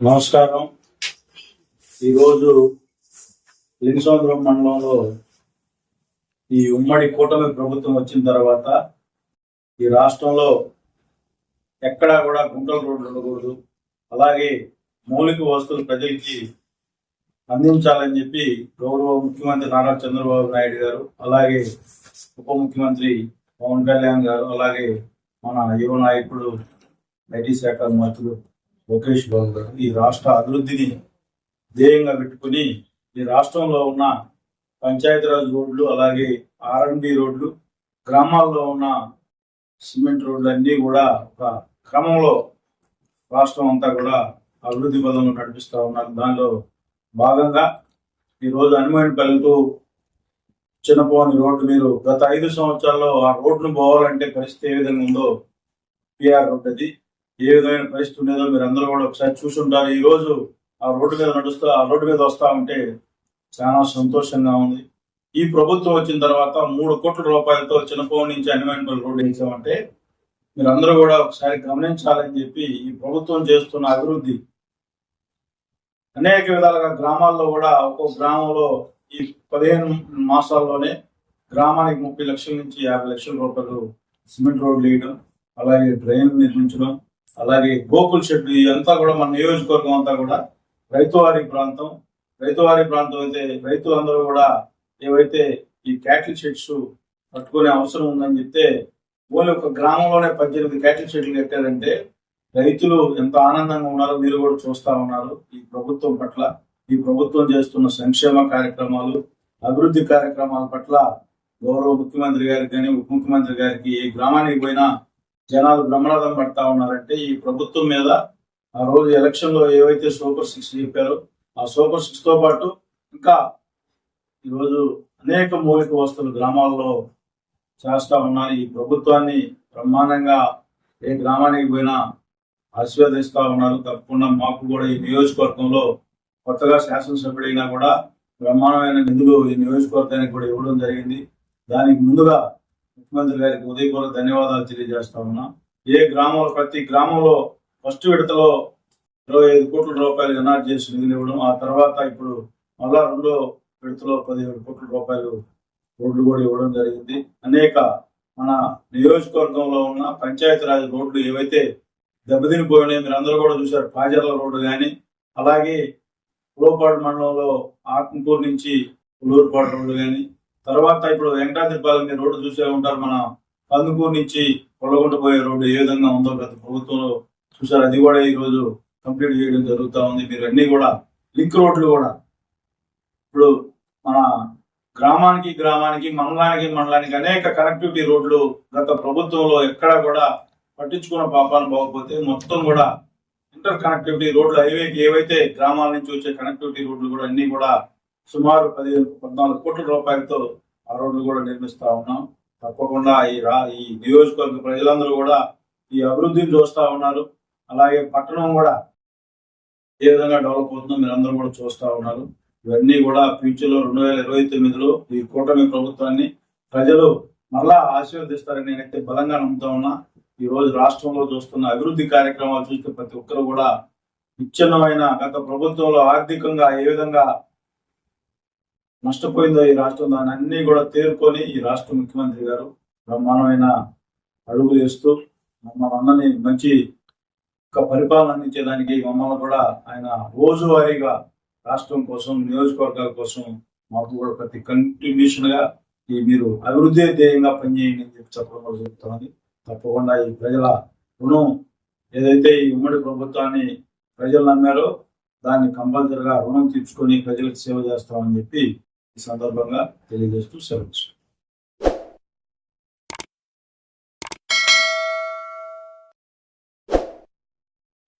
నమస్కారం. ఈరోజు లింగసముద్రం మండలంలో ఈ ఉమ్మడి కూటమి ప్రభుత్వం వచ్చిన తర్వాత ఈ రాష్ట్రంలో ఎక్కడా కూడా గుంటల రోడ్లు ఉండకూడదు. అలాగే మౌలిక వస్తువులు ప్రజలకి అందించాలని చెప్పి గౌరవ ముఖ్యమంత్రి నారా చంద్రబాబు నాయుడు గారు అలాగే ఉప ముఖ్యమంత్రి పవన్ కళ్యాణ్ గారు అలాగే మన యువ నాయకుడు ఐటీ శాఖ మంత్రులు లోకేష్ బాబు గారు ఈ రాష్ట్ర అభివృద్ధిని ధ్యేయంగా పెట్టుకుని ఈ రాష్ట్రంలో ఉన్న పంచాయతీరాజ్ రోడ్లు అలాగే ఆర్ఎండ్బి రోడ్లు గ్రామాల్లో ఉన్న సిమెంట్ రోడ్లు అన్నీ కూడా ఒక క్రమంలో రాష్ట్రం అంతా కూడా అభివృద్ధి పదంలో నడిపిస్తూ ఉన్నారు. దానిలో భాగంగా ఈరోజు హనుమాన్పల్లి చిన్నపోని రోడ్డు మీరు గత ఐదు సంవత్సరాల్లో ఆ రోడ్డును పోవాలంటే పరిస్థితి ఏ విధంగా ఉందో పిఆర్ రోడ్డు అది ఏ విధమైన పరిస్థితి ఉండేదో మీరు అందరూ కూడా ఒకసారి చూసుంటారు. ఈ రోజు ఆ రోడ్డు మీద నడుస్తూ ఆ రోడ్డు మీద వస్తా ఉంటే చాలా సంతోషంగా ఉంది. ఈ ప్రభుత్వం వచ్చిన తర్వాత మూడు కోట్ల రూపాయలతో చిన్నపోని నుంచి అనిమేన్పల్లి రోడ్డు వేసామంటే మీరు అందరూ కూడా ఒకసారి గమనించాలని చెప్పి ఈ ప్రభుత్వం చేస్తున్న అభివృద్ధి. అనేక విధాలుగా గ్రామాల్లో కూడా ఒక్కో గ్రామంలో ఈ పదిహేను మాసాల్లోనే గ్రామానికి ముప్పై లక్షల నుంచి యాభై లక్షల రూపాయలు సిమెంట్ రోడ్లు వేయడం అలాగే డ్రైన్ నిర్మించడం అలాగే గోకుల్ షెడ్ ఇదంతా కూడా మన నియోజకవర్గం అంతా కూడా రైతువారి ప్రాంతం రైతువారి ప్రాంతం అయితే రైతులందరూ కూడా ఏవైతే ఈ క్యాటిల్ షెడ్స్ పట్టుకునే అవసరం ఉందని చెప్తే ఓన్లీ ఒక గ్రామంలోనే పద్దెనిమిది క్యాటిల్ షెడ్లు కట్టారంటే రైతులు ఎంత ఆనందంగా ఉన్నారో మీరు కూడా చూస్తా ఉన్నారు. ఈ ప్రభుత్వం పట్ల ఈ ప్రభుత్వం చేస్తున్న సంక్షేమ కార్యక్రమాలు అభివృద్ధి కార్యక్రమాల పట్ల గౌరవ ముఖ్యమంత్రి గారికి కానీ ఉప ముఖ్యమంత్రి గారికి ఏ గ్రామానికి పోయినా జనాలు బ్రహ్మనాథం పడతా ఉన్నారంటే ఈ ప్రభుత్వం మీద ఆ రోజు ఎలక్షన్లో ఏవైతే సూపర్ సిక్స్ చెప్పారో ఆ సూపర్ సిక్స్తో పాటు ఇంకా ఈరోజు అనేక మౌలిక వస్తువులు గ్రామాల్లో చేస్తా ఉన్నారు ఈ ప్రభుత్వాన్ని బ్రహ్మాండంగా ఏ గ్రామానికి పోయినా ఆశీర్వదిస్తా ఉన్నారు. తప్పకుండా మాకు కూడా ఈ నియోజకవర్గంలో కొత్తగా శాసనసభ్యుడైనా కూడా బ్రహ్మాండమైన నిధులు ఈ నియోజకవర్గానికి కూడా ఇవ్వడం జరిగింది. దానికి ముందుగా ముఖ్యమంత్రి గారికి ఉదయపూర్వక ధన్యవాదాలు తెలియజేస్తా ఉన్నా. ఏ గ్రామంలో ప్రతి గ్రామంలో ఫస్ట్ విడతలో ఇరవై ఐదు కోట్ల రూపాయలు ఎన్ఆర్ చేసి నిధులు ఇవ్వడం ఆ తర్వాత ఇప్పుడు మళ్ళా రెండో విడతలో పదిహేడు కోట్ల రూపాయలు రోడ్లు కూడా ఇవ్వడం జరిగింది. అనేక మన నియోజకవర్గంలో ఉన్న పంచాయతీరాజ్ రోడ్లు ఏవైతే దెబ్బతిని పోయినాయి మీరు అందరూ కూడా చూశారు పాజర్ల రోడ్డు కానీ అలాగే పులోపాడు మండలంలో ఆత్మకూరు నుంచి పులూరుపాడు రోడ్డు కానీ తర్వాత ఇప్పుడు వెంకటాద్రిపాలెం మీరు రోడ్డు చూసే ఉంటారు. మన కందుకూరు నుంచి కొల్లగొండ పోయే రోడ్డు ఏ విధంగా ఉందో గత ప్రభుత్వంలో చూసారు అది కూడా ఈ రోజు కంప్లీట్ చేయడం జరుగుతూ ఉంది. మీరు అన్ని కూడా లింక్ రోడ్లు కూడా. ఇప్పుడు మన గ్రామానికి గ్రామానికి మండలానికి మండలానికి అనేక కనెక్టివిటీ రోడ్లు గత ప్రభుత్వంలో ఎక్కడా కూడా పట్టించుకున్న పాపాన్ని పోకపోతే మొత్తం కూడా ఇంటర్ కనెక్టివిటీ రోడ్లు హైవేకి ఏవైతే గ్రామాల నుంచి వచ్చే కనెక్టివిటీ రోడ్లు కూడా అన్ని కూడా సుమారు పదిహేను పద్నాలుగు కోట్ల రూపాయలతో ఆ రోడ్లు కూడా నిర్మిస్తా ఉన్నాం. తప్పకుండా ఈ రా ఈ నియోజకవర్గ ప్రజలందరూ కూడా ఈ అభివృద్ధిని చూస్తూ ఉన్నారు. అలాగే పట్టణం కూడా ఏ విధంగా డెవలప్ అవుతుందో మీరు అందరూ కూడా చూస్తూ ఉన్నారు. ఇవన్నీ కూడా ఫ్యూచర్లో రెండు వేల ఇరవై తొమ్మిదిలో ఈ కూటమి ప్రభుత్వాన్ని ప్రజలు మళ్ళా ఆశీర్వదిస్తారని నేనైతే బలంగా నమ్ముతా ఉన్నా. ఈ రోజు రాష్ట్రంలో చూస్తున్న అభివృద్ధి కార్యక్రమాలు చూస్తే ప్రతి ఒక్కరు కూడా విచ్ఛిన్నమైన గత ప్రభుత్వంలో ఆర్థికంగా ఏ విధంగా నష్టపోయిందో ఈ రాష్ట్రం దాన్ని అన్ని కూడా తేరుకొని ఈ రాష్ట్ర ముఖ్యమంత్రి గారు బ్రహ్మాండమైన అడుగులు వేస్తూ మమ్మల్ని అందరినీ మంచి పరిపాలన అందించేదానికి మమ్మల్ని కూడా ఆయన రోజువారీగా రాష్ట్రం కోసం నియోజకవర్గాల కోసం మాకు కూడా ప్రతి కంటిన్యూషన్గా ఈ మీరు అభివృద్ధి ధ్యేయంగా పనిచేయండి అని చెప్పి చెప్పడం కూడా తప్పకుండా ఈ ప్రజల రుణం ఏదైతే ఈ ఉమ్మడి ప్రభుత్వాన్ని ప్రజలు నమ్మారో దాన్ని కంపల్సరిగా రుణం తీర్చుకొని ప్రజలకు సేవ చేస్తామని చెప్పి ఈ సందర్భంగా తెలియజేస్తూ సెలవు